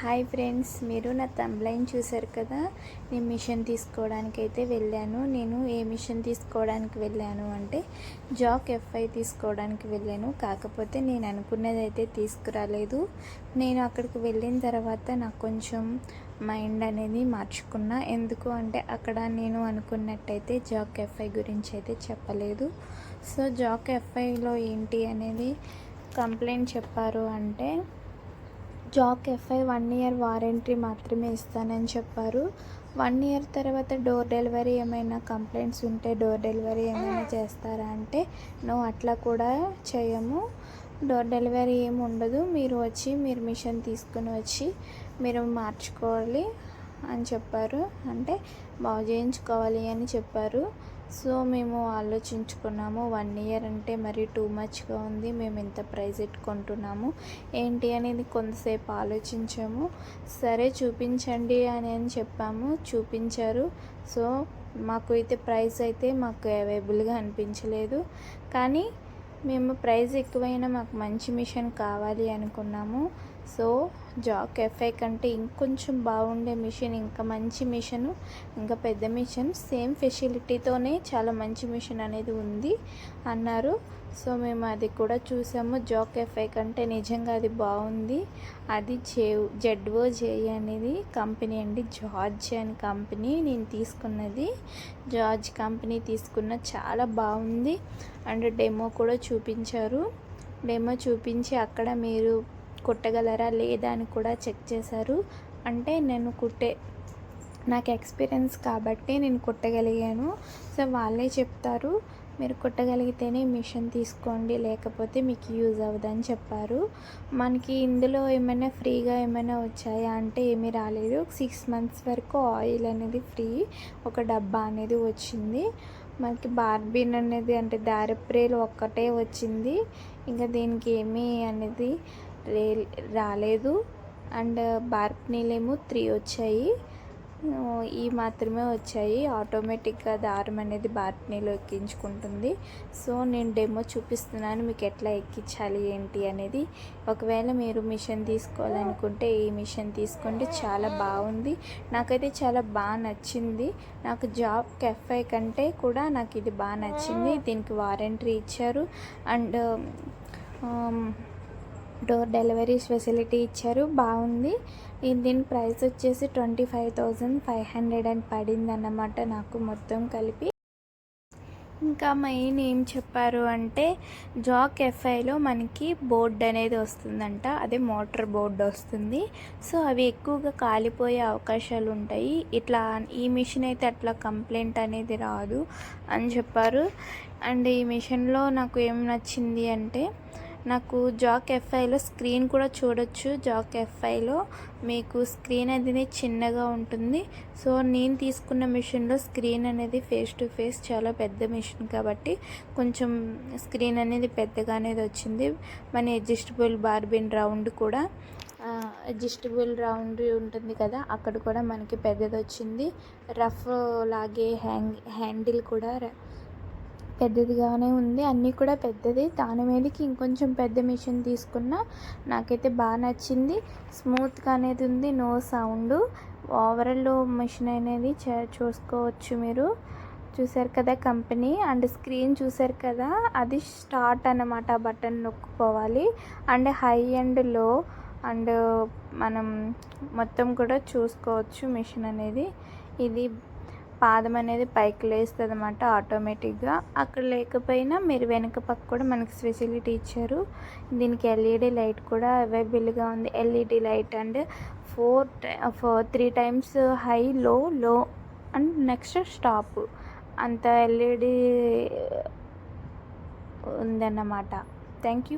Hi friends మీరు నా తంబ్లైన్ చూసారు కదా? నేను మిషన్ తీసుకోవడానికి అయితే వెళ్ళాను. నేను ఏ మిషన్ తీసుకోవడానికి వెళ్ళాను అంటే జాక్ ఎఫ్ఐ తీసుకోవడానికి వెళ్ళాను. కాకపోతే నేను అనుకున్నది అయితే తీసుకురాలేదు. నేను అక్కడికి వెళ్ళిన తర్వాత నాకు కొంచెం మైండ్ అనేది మార్చుకున్నా. ఎందుకు అంటే అక్కడ నేను అనుకున్నట్టయితే జాక్ ఎఫ్ఐ గురించి అయితే చెప్పలేదు. సో జాక్ ఎఫ్ఐలో ఏంటి అనేది కంప్లైంట్ చెప్పారు అంటే Jack FI one year warranty మాత్రమే ఇస్తానని చెప్పారు. వన్ ఇయర్ తర్వాత డోర్ డెలివరీ ఏమైనా కంప్లైంట్స్ ఉంటే డోర్ డెలివరీ ఏమైనా చేస్తారా అంటే నువ్వు అట్లా కూడా చేయము. డోర్ డెలివరీ ఏమి ఉండదు. మీరు వచ్చి మీరు మిషన్ తీసుకుని వచ్చి మీరు మార్చుకోవాలి అని చెప్పారు. అంటే బాగు చేయించుకోవాలి అని చెప్పారు. సో మేము ఆలోచించుకున్నాము వన్ ఇయర్ అంటే మరి టూ మచ్గా ఉంది మేము ఎంత ప్రైజ్ పెట్టుకుంటున్నాము. ఏంటి అనేది కొంతసేపు ఆలోచించాము. సరే చూపించండి అని అని చెప్పాము. చూపించారు. సో మాకు అయితే ప్రైస్ అయితే మాకు అవైలబుల్గా అనిపించలేదు. కానీ మేము ప్రైస్ ఎక్కువైనా మాకు మంచి మిషన్ కావాలి అనుకున్నాము. సో జాక్ ఎఫ్ఐ కంటే ఇంకొంచెం బాగుండే మిషన్ ఇంకా మంచి మిషన్ ఇంకా పెద్ద మిషన్ సేమ్ ఫెసిలిటీతోనే చాలా మంచి మిషన్ అనేది ఉంది అన్నారు. సో మేము అది కూడా చూసాము. జాక్ ఎఫ్ఐ కంటే నిజంగా అది బాగుంది. అది జే జెడ్ఓ జే అనేది కంపెనీ అండి. జార్జ్ అని కంపెనీ నేను తీసుకున్నది. జార్జ్ కంపెనీ తీసుకున్న చాలా బాగుంది. అండ్ డెమో కూడా చూపించారు. డెమో చూపించి అక్కడ మీరు కుట్టగలరా లేదా అని కూడా చెక్ చేశారు. అంటే నేను కుట్టే నాకు ఎక్స్పీరియన్స్ కాబట్టి నేను కుట్టగలిగాను. సో వాళ్ళే చెప్తారు మీరు కుట్టగలిగితేనే మిషన్ తీసుకోండి లేకపోతే మీకు యూజ్ అవ్వదని చెప్పారు. మనకి ఇందులో ఏమైనా ఫ్రీగా ఏమైనా వచ్చాయా అంటే ఏమీ రాలేదు. సిక్స్ మంత్స్ వరకు ఆయిల్ అనేది ఫ్రీ ఒక డబ్బా అనేది వచ్చింది. మనకి బార్బిన్ అనేది అంటే దారిప్రేలు ఒక్కటే వచ్చింది. ఇంకా దీనికి ఏమీ అనేది రే రాలేదు. అండ్ బార్క్నీలేమో త్రీ వచ్చాయి. ఈ మాత్రమే వచ్చాయి. ఆటోమేటిక్గా దారం అనేది బార్క్నీలో ఎక్కించుకుంటుంది. సో నేను డెమో చూపిస్తున్నాను. మీకు ఎట్లా ఎక్కించాలి ఏంటి అనేది. ఒకవేళ మీరు మిషన్ తీసుకోవాలనుకుంటే ఈ మిషన్ తీసుకోండి. చాలా బాగుంది. నాకైతే చాలా బాగా నచ్చింది. నాకు జాబ్ కెఫ్ఐ కంటే కూడా నాకు ఇది బాగా నచ్చింది. దీనికి వారంటీ ఇచ్చారు. అండ్ డోర్ డెలివరీస్ ఫెసిలిటీ ఇచ్చారు. బాగుంది. దీని ప్రైస్ వచ్చేసి twenty five thousand five hundred అని పడింది అన్నమాట నాకు మొత్తం కలిపి. ఇంకా మెయిన్ ఏం చెప్పారు అంటే జాక్ ఎఫ్ఐలో మనకి బోర్డ్ అనేది వస్తుందంట. అదే మోటార్ బోర్డ్ వస్తుంది. సో అవి ఎక్కువగా కాలిపోయే అవకాశాలు ఉంటాయి. ఇట్లా ఈ మిషన్ అయితే అట్లా కంప్లైంట్ అనేది రాదు అని చెప్పారు. అండ్ ఈ మిషన్లో నాకు ఏం నచ్చింది అంటే నాకు జాక్ ఎఫ్ఐలో స్క్రీన్ కూడా చూడొచ్చు. జాక్ ఎఫ్ఐలో మీకు స్క్రీన్ అనేది చిన్నగా ఉంటుంది. సో నేను తీసుకున్న మిషన్లో స్క్రీన్ అనేది ఫేస్ టు ఫేస్ చాలా పెద్ద మిషన్ కాబట్టి కొంచెం స్క్రీన్ అనేది పెద్దగా అనేది వచ్చింది. మన అడ్జస్టబుల్ బార్బిన్ రౌండ్ కూడా అడ్జస్టబుల్ రౌండ్ ఉంటుంది కదా అక్కడ కూడా మనకి పెద్దది వచ్చింది రఫ్ లాగే హ్యాంగ్ హ్యాండిల్ కూడా పెద్దదిగానే ఉంది. అన్నీ కూడా పెద్దది. దాని మీదకి ఇంకొంచెం పెద్ద మిషన్ తీసుకున్నా నాకైతే బాగా నచ్చింది. స్మూత్గా అనేది ఉంది. No sound. ఓవరాల్ మిషన్ అనేది చూసుకోవచ్చు మీరు. చూసారు కదా కంపెనీ? అండ్ స్క్రీన్ చూసారు కదా? అది స్టార్ట్ అన్నమాట బటన్ నొక్కుకోవాలి. అండ్ హై అండ్లో అండ్ మనం మొత్తం కూడా చూసుకోవచ్చు మిషన్ అనేది. ఇది పాదం అనేది పైకి లేస్తుంది అనమాట ఆటోమేటిక్గా. అక్కడ లేకపోయినా మీరు వెనుక పక్క కూడా మనకి ఫెసిలిటీ ఇచ్చారు. దీనికి ఎల్ఈడి లైట్ కూడా అవైలబుల్గా ఉంది. LED light and four four three times high low low and next stop. అంత ఎల్ఈడి ఉందన్నమాట. Thank you.